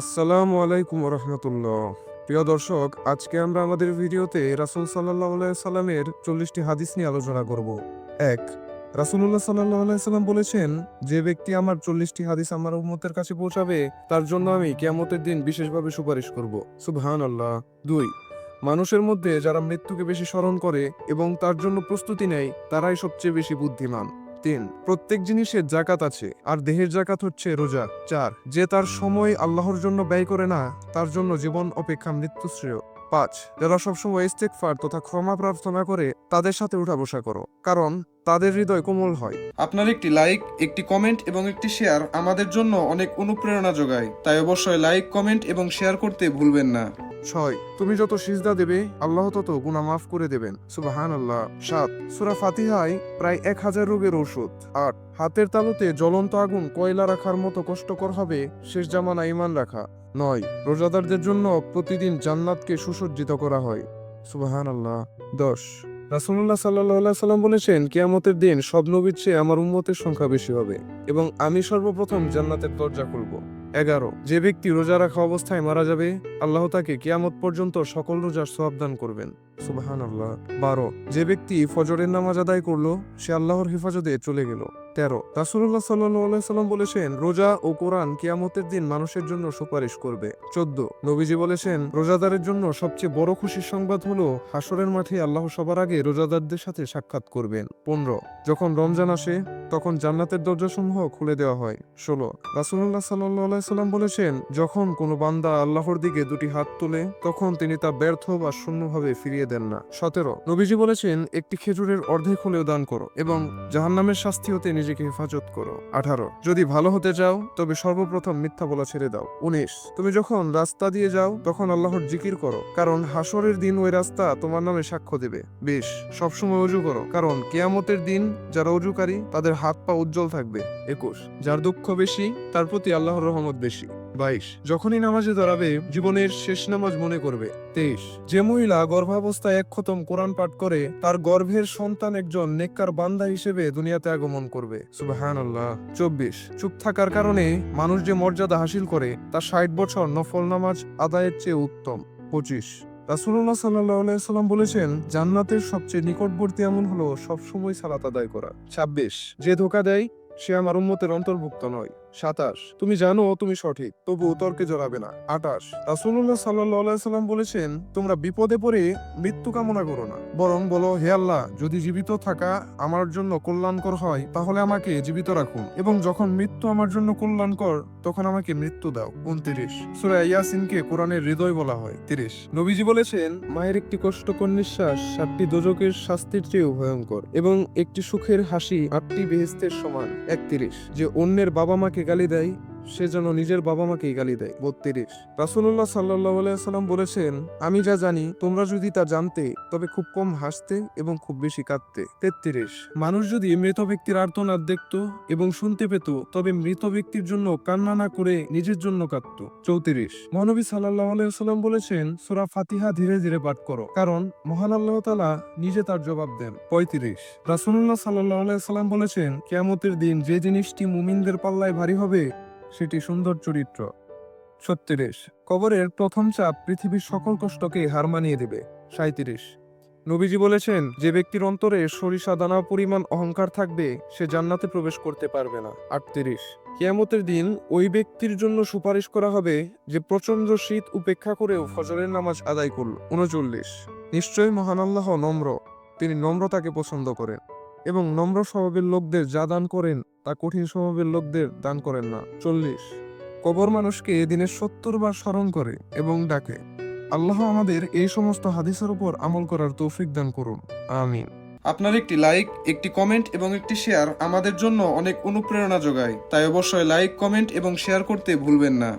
আসসালামু আলাইকুম রহমতুল্লাহ প্রিয় দর্শক, আজকে আমরা আমাদের ভিডিওতে রাসুল সাল্লাহ সাল্লামের চল্লিশটি হাদিস নিয়ে আলোচনা করব। এক রাসুল্লাহ সাল্লাহ সাল্লাম বলেছেন, যে ব্যক্তি আমার চল্লিশটি হাদিস আমার উম্মতের কাছে পৌঁছাবে, তার জন্য আমি কেয়ামতের দিন বিশেষভাবে সুপারিশ করব। সুবহান আল্লাহ দুই, মানুষের মধ্যে যারা মৃত্যুকে বেশি স্মরণ করে এবং তার জন্য প্রস্তুতি নেয়, তারাই সবচেয়ে বেশি বুদ্ধিমান। তিন, প্রত্যেক জিনিসের জাকাত আছে, আর দেহের জাকাত হচ্ছে রোজা। চার, যে তার সময় আল্লাহর জন্য ব্যয় করে না, তার জন্য জীবন অপেক্ষা মৃত্যু শ্রেয় পাঁচ, যারা সবসময় স্টেক ইস্তেকফার তথা ক্ষমা প্রার্থনা করে, তাদের সাথে উঠা বসা করো, কারণ তাদের হৃদয় কোমল হয়। আপনার একটি লাইক, একটি কমেন্ট এবং একটি শেয়ার আমাদের জন্য অনেক অনুপ্রেরণা যোগায়, তাই অবশ্যই লাইক, কমেন্ট এবং শেয়ার করতে ভুলবেন না। ছয়, তুমি যত সিজদা দেবে, আল্লাহ তত গুনাহ মাফ করে দেবেন। সুবাহান আল্লাহ সাত, সুরা ফাতিহায় প্রায় এক হাজার রোগের ঔষধ। আট, হাতের তালুতে জ্বলন্ত আগুন কয়লা রাখার মতো কষ্টকর হবে, শেষ জামানা ইমান রাখা। নয়, রোজাদারদের জন্য প্রতিদিন জান্নাতকে সুসজ্জিত করা হয়। সুবাহান আল্লাহ দশ রাসুল্লাহ সাল্লাহ সাল্লাম বলেছেন, কিয়ামতের দিন সব নবীর চেয়ে আমার উম্মতের সংখ্যা বেশি হবে এবং আমি সর্বপ্রথম জান্নাতের দরজা খুলব। এগারো, যে ব্যক্তি রোজা রাখা অবস্থায় মারা যাবে, আল্লাহ তাকে কিয়ামত পর্যন্ত সকল রোজার সাবধান করবেন। সুবাহান আল্লাহ বারো, যে ব্যক্তি ফজরের নামাজ আদায় করল, সে আল্লাহর হেফাজতে চলে গেল। তেরো। রাসুল্লাহ সাল্লাহ সাল্লাম বলেছেন, রোজা ও কোরআন কিয়ামতের দিন মানুষের জন্য সুপারিশ করবে। চোদ্দ। নবীজি বলেছেন, রোজাদারের জন্য সবচেয়ে বড় খুশির সংবাদ হলো হাসরের মাঠে আল্লাহ সবার আগে রোজাদারদের সাথে সাক্ষাৎ করবেন। পনেরো। যখন রমজান আসে, তখন জান্নাতের দরজাসমূহ খুলে দেওয়া হয়। ষোলো। রাসুল্লাহ সাল্লাহ সাল্লাম বলেছেন, যখন কোনো বান্দা আল্লাহর দিকে দুটি হাত তোলে, তখন তিনি তা ব্যর্থ বা শূন্যভাবে ফিরিয়ে দেন না। সতেরো। নবীজি বলেছেন, একটি খেজুরের অর্ধেক হলেও দান করো এবং জাহান্নামের শাস্তি হতে নিজেকে হেফাজত করো। আঠারো, যদি ভালো হতে চাও, তবে সর্বপ্রথম মিথ্যা বলা ছেড়ে দাও। উনিশ, তুমি যখন রাস্তা দিয়ে যাও, তখন আল্লাহর জিকির করো, কারণ হাসরের দিন ওই রাস্তা তোমার নামে সাক্ষ্য দেবে। বিশ, সবসময় অজু করো, কারণ কেয়ামতের দিন যারা অজুকারী, তাদের হাত পা উজ্জ্বল থাকবে। একুশ, যার দুঃখ বেশি, তার প্রতি আল্লাহর রহমত বেশি। বাইশ। যখনই নামাজে দাঁড়াবে, জীবনের শেষ নামাজ মনে করবে। তেইশ। যে মহিলা গর্ভাবস্থায় এক খতম কোরআন পাঠ করে, তার গর্ভের সন্তান একজন নেককার বান্দা হিসেবে দুনিয়াতে আগমন করবে। সুবাহান আল্লাহ চব্বিশ। চুপ থাকার কারণে মানুষ যে মর্যাদা হাসিল করে, তা ষাট বছর নফল নামাজ আদায়ের চেয়ে উত্তম। পঁচিশ। রাসুল্লাহ সাল্লাহ সাল্লাম বলেছেন, জান্নাতের সবচেয়ে নিকটবর্তী এমন হলো সবসময় সালাত আদায় করা। ছাব্বিশ। যে ধোকা দেয়, সে আমার উম্মতের অন্তর্ভুক্ত নয়। সাতাশ। তুমি জানো তুমি সঠিক, তবু তর্কে জড়াবে না। আটাশ রাসুল্লাহ সাল্লাহ সাল্লাম বলেছেন, তোমরা বিপদে পড়ে মৃত্যু কামনা করো না। বরং বলো, হে আল্লাহ, যদি জীবিত থাকা আমার জন্য কল্যাণকর হয়, তাহলে আমাকে জীবিত রাখুন। এবং যখন মৃত্যু আমার জন্য কল্যাণকর, তখন আমাকে মৃত্যু দাও। উনত্রিশ। সুরা ইয়াসিনকে কোরআনের হৃদয় বলা হয়। তিরিশ। নবীজি বলেছেন, মায়ের একটি কষ্টকর নিঃশ্বাস সাতটি দোজকের শাস্তির চেয়েও ভয়ঙ্কর এবং একটি সুখের হাসি আটটি বেহেস্তের সমান। একত্রিশ। যে অন্যের বাবা মাকে গালি দেয় সে যেন নিজের বাবা মাকেই গালি দেয়। বত্রিশ। রাসুল্লাহ সাল্লাহ সাল্লাম বলেছেন, আমি যা জানি, তোমরা যদি তা জানতে, তবে খুব কম হাসতে এবং খুব বেশি কাঁদতে। তেত্রিশ। মানুষ যদি মৃত ব্যক্তির আর্তনাদ দেখত এবং শুনতে পেত, তবে মৃত ব্যক্তির জন্য কান্না না করে নিজের জন্য কাঁদত। চৌত্রিশ। মহানবী সাল্লাহ সাল্লাম বলেছেন, সুরা ফাতিহা ধীরে ধীরে পাঠ করো, কারণ মহান আল্লাহ তালা নিজে তার জবাব দেন। পঁয়ত্রিশ। রাসুল্লাহ সাল্লাহ সাল্লাম বলেছেন, কেয়ামতের দিন যে জিনিসটি মুমিনদের পাল্লায় ভারী হবে সেটি সুন্দর চরিত্র। ছত্রিশ। কবরের প্রথম চাপ পৃথিবীর সকল কষ্টকে হার মানিয়ে দেবে। সাঁত্রিশ নবীজি বলেছেন, যে ব্যক্তির অন্তরে সরিষা দানা পরিমাণ অহংকার থাকবে, সে জান্নাতে প্রবেশ করতে পারবে না। আটত্রিশ। কিয়ামতের দিন ওই ব্যক্তির জন্য সুপারিশ করা হবে যে প্রচণ্ড শীত উপেক্ষা করেও ফজরের নামাজ আদায় করল। উনচল্লিশ। নিশ্চয়ই মহান আল্লাহ নম্র। তিনি নম্রতাকে পছন্দ করেন এবং নম্র স্বভাবের লোকদের যা দান করেন তা কঠিন স্বভাবের লোকদের দান করেন না। চল্লিশ। কবর মানুষকে দিনের সত্তর বার স্মরণ করে এবং ডাকে। আল্লাহ আমাদের এই সমস্ত হাদিসের উপর আমল করার তৌফিক দান করুন। আমিন। আপনার একটি লাইক, একটি কমেন্ট এবং একটি শেয়ার আমাদের জন্য অনেক অনুপ্রেরণা যোগায়। তাই অবশ্যই লাইক, কমেন্ট এবং শেয়ার করতে ভুলবেন না।